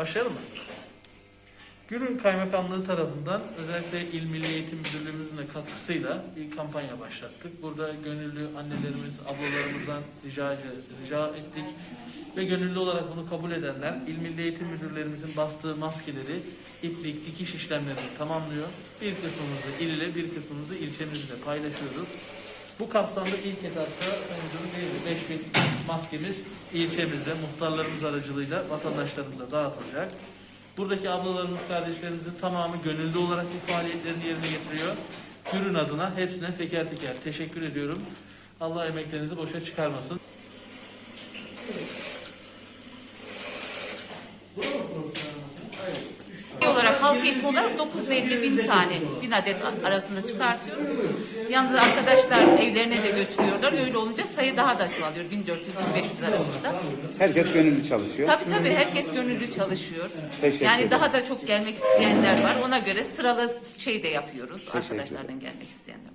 Başlayalım mı? Gürün Kaymakamlığı tarafından özellikle İl Milli Eğitim Müdürlüğümüzün de katkısıyla bir kampanya başlattık. Burada gönüllü annelerimiz, ablalarımızdan rica, rica ettik. Ve gönüllü olarak bunu kabul edenler İl Milli Eğitim Müdürlerimizin bastığı maskeleri, iplik, dikiş işlemlerini tamamlıyor. Bir kısmımızı il ile bir kısmımızı ilçemizle paylaşıyoruz. Bu kapsamda ilk etapta Sayın 5000 maskemiz ilçemizde muhtarlarımız aracılığıyla vatandaşlarımıza dağıtılacak. Buradaki ablalarımız, kardeşlerimizin tamamı gönüllü olarak bu faaliyetlerini yerine getiriyor. Ürün adına hepsine teker teker teşekkür ediyorum. Allah emeklerinizi boşa çıkarmasın. olarak halk eğitimi olarak 950 bin tane, bin adet arasında çıkartıyoruz. Yalnız arkadaşlar evlerine de götürüyorlar. Öyle olunca sayı daha da çoğalıyor. 1400-1500 arasında. Herkes gönüllü çalışıyor. Tabii tabii herkes gönüllü çalışıyor. Teşekkür yani ederim. daha da çok gelmek isteyenler var. Ona göre sıralı şey de yapıyoruz. Arkadaşlardan gelmek isteyenler.